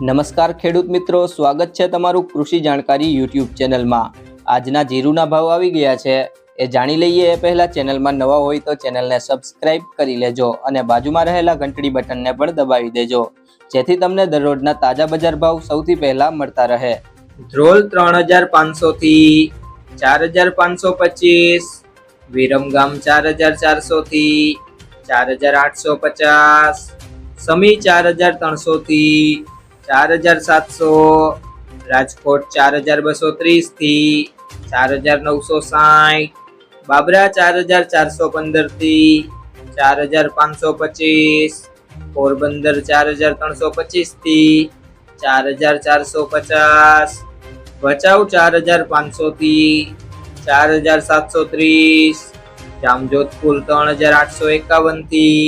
નમસ્કાર ખેડૂત મિત્રો, સ્વાગત છે તમારું કૃષિ જાણકારી યુટ્યુબ ચેનલમાં. આજના જીરુના ભાવ આવી ગયા છે. એ જાણી લઈએ એ પહેલાં ચેનલમાં નવા હોય તો ચેનલને સબસ્ક્રાઇબ કરી લેજો અને બાજુમાં રહેલા ઘંટડી બટનને પણ દબાવી દેજો. જેથી તમને દરરોજના તાજા બજાર ભાવ સૌથી પહેલા મળતા રહે. ધ્રોલ ત્રણ હજાર પાંચસો થી ચાર હજાર પાંચસો પચીસ વિરમગામ ચાર હજાર ચારસો થી ચાર હજાર આઠસો પચાસ સમી ચાર હજાર ત્રણસો થી ચાર હજાર સાતસો રાજકોટ ચાર હજાર બસો ત્રીસથી ચાર હજાર નવસો સાઠ બાબરા ચાર હજાર ચારસો પંદરથી ચાર હજાર પાંચસો પચીસ પોરબંદર ચાર હજાર ત્રણસો પચીસથી ચાર હજાર ચારસો પચાસ ભચાઉ ચાર હજાર પાંચસો થી ચાર હજાર સાતસો ત્રીસ જામજોધપુર ત્રણ હજાર આઠસો એકાવનથી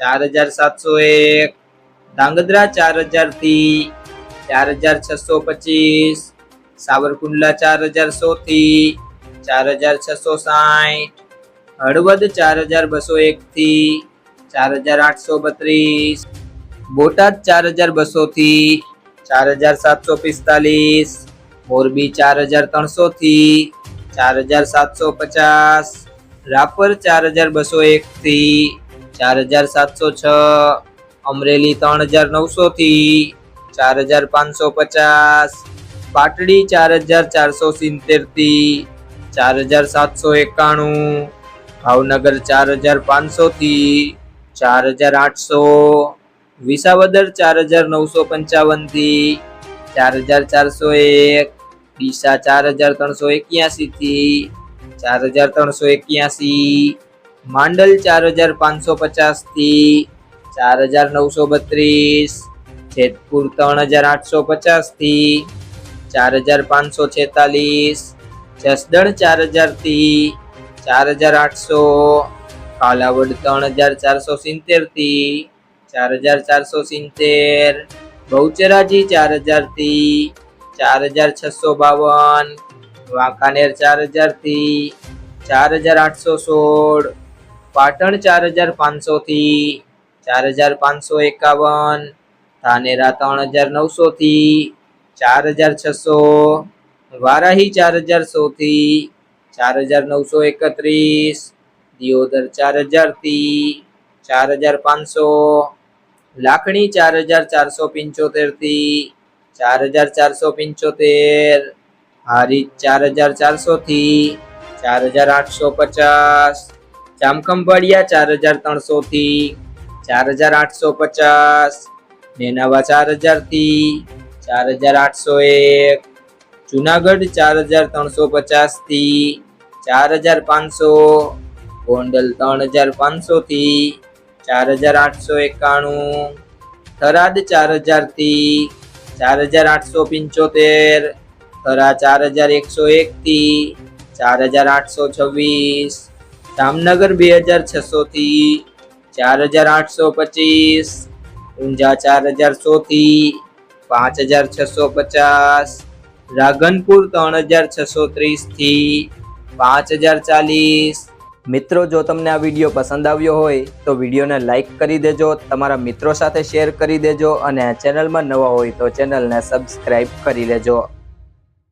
ચાર હજાર સાતસો એક ધાંગધ્રા ચાર હજારથી ચાર હજાર છસો પચીસ સાવરકુંડલા ચાર હજાર સો થી ચાર હજાર છસો સાઠ હળવદ ચાર હજાર બસો એક થી ચાર હજાર આઠસો બત્રીસ બોટાદ ચાર હજાર બસો થી ચાર હજાર સાતસો પિસ્તાલીસ મોરબી ચાર હજાર ત્રણસો થી ચાર હજાર સાતસો પચાસ રાપર ચાર હજાર બસો એક થી ચાર હજાર સાતસો છ અમરેલી ત્રણ હજાર નવસો થી ચાર હજાર પાંચસો પચાસ પાટડી ચાર હજાર ચારસો સિત્તેરથી ચાર હજાર સાતસો એકાણું ભાવનગર ચાર હજાર પાંચસો થી ચાર હજાર આઠસો વિસાવદર ચાર હજાર નવસો પંચાવનથી ચાર હજાર ચારસો એક ડીસા ચાર હજાર ત્રણસો એક્યાસી થી ચાર હજાર ત્રણસો એક્યાસી માંડલ ચાર હજાર પાંચસો પચાસથી ચાર હજાર નવસો બત્રીસ જેતપુર ત્રણ હજાર આઠસો પચાસથી ચાર હજાર પાંચસો છેતાલીસ જસદણ ચાર હજારથી ચાર હજાર આઠસો કાલાવડ ત્રણ હજાર ચારસો સિત્તેરથી ચાર હજાર ચારસો સિત્તેર બહુચરાજી ચાર હજારથી ચાર હજાર છસો બાવન વાંકાનેર ચાર હજારથી ચાર હજાર આઠસો સોળ પાટણ ચાર હજાર પાંચસો થી ચાર હજાર પાંચસો એકાવન ધાનેરા ત્રણ હજાર નવસો થી ચાર હજાર છસો વારાહી ચાર હજાર સો થી ચાર હજાર નવસો એકત્રીસ દિયોદર ચાર હજારથી ચાર હજાર પાંચસો લાખણી ચાર હજાર ચારસો પંચોતેરથી ચાર હજાર ચારસો પંચોતેર હારી ચાર હજાર ચારસો થી ચાર હજાર આઠસો પચાસ જામખંભાળિયા ચાર હજાર ત્રણસો થી ચાર હજાર આઠસો પચાસ, નેનાવા ચાર હજારથી ચાર હજાર આઠસો એક, જુનાગઢ ચાર હજાર ત્રણસો પચાસથી ચાર હજાર પાંચસો, ગોંડલ ત્રણ હજાર પાંચસો થી ચાર હજાર આઠસો એકાણું, થરાદ ચાર હજારથી ચાર હજાર આઠસો પંચોતેર, થરા ચાર હજાર એકસો એક થી ચાર હજાર આઠસો છવ્વીસ, જામનગર બે હજાર છસો થી ચાર હજાર આઠસો પચીસ, ઊંઝા ચાર હજાર સોથી પાંચ હજાર છસો પચાસ, રાગનપુર ત્રણ હજાર છસો ત્રીસથી પાંચ હજાર ચાલીસ. મિત્રો, જો તમને આ વીડિયો પસંદ આવ્યો હોય, તો વિડીયોને લાઈક કરી દેજો, તમારા મિત્રો સાથે શેર કરી દેજો અને ચેનલમાં નવા હોય તો ચેનલને સબસ્ક્રાઈબ કરી લેજો.